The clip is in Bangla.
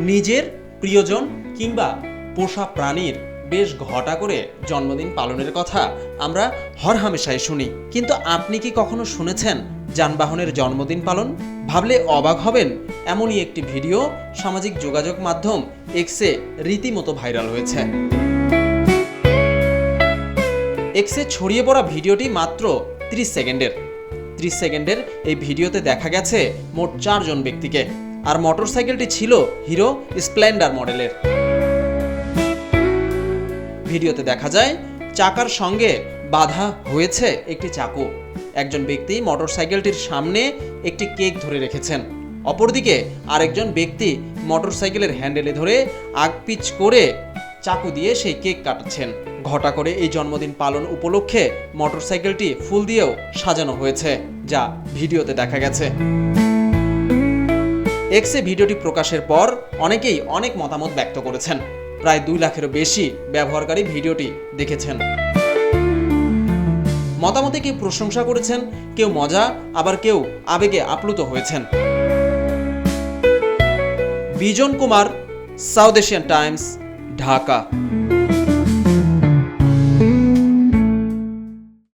নিজের প্রিয়জন কিংবা পোষা প্রাণীর বেশ ঘটা করে জন্মদিন পালনের কথা আমরা হরহামেশাই শুনি। কিন্তু আপনি কি কখনো শুনেছেন যানবাহনের জন্মদিন পালন? ভাবলে অবাক হবেন এমনই একটি ভিডিও সামাজিক যোগাযোগ মাধ্যম এক্সে রীতিমতো ভাইরাল হয়েছে। এক্সে ছড়িয়ে পড়া ভিডিওটি মাত্র 30 সেকেন্ডের। 30 সেকেন্ডের এই ভিডিওতে দেখা গেছে মোট চারজন ব্যক্তিকে। আর মোটরসাইকেলটি ছিল হিরো স্প্লেন্ডার মডেলের। ভিডিওতে দেখা যায়, চাকার সঙ্গে বাধা হয়েছে একটি চাকু। একজন ব্যক্তি মোটরসাইকেলটির সামনে একটি কেক ধরে রেখেছেন। অপরদিকে আরেকজন ব্যক্তি মোটরসাইকেলের হ্যান্ডেলে ধরে আগপিচ করে চাকু দিয়ে সেই কেক কাটছেন। ঘটা করে এই জন্মদিন পালন উপলক্ষে মোটরসাইকেলটি ফুল দিয়েও সাজানো হয়েছে, যা ভিডিওতে দেখা গেছে। এক্সে ভিডিওটি প্রকাশের পর অনেকেই অনেক মতামত ব্যক্ত করেছেন। প্রায় দুই লাখেরও বেশি ব্যবহারকারী ভিডিওটি দেখেছেন। মতামতে কেউ প্রশংসা করেছেন, কেউ মজা, আবার কেউ আবেগে আপ্লুত হয়েছেন। Bijon Kumar South Asian Times Dhaka.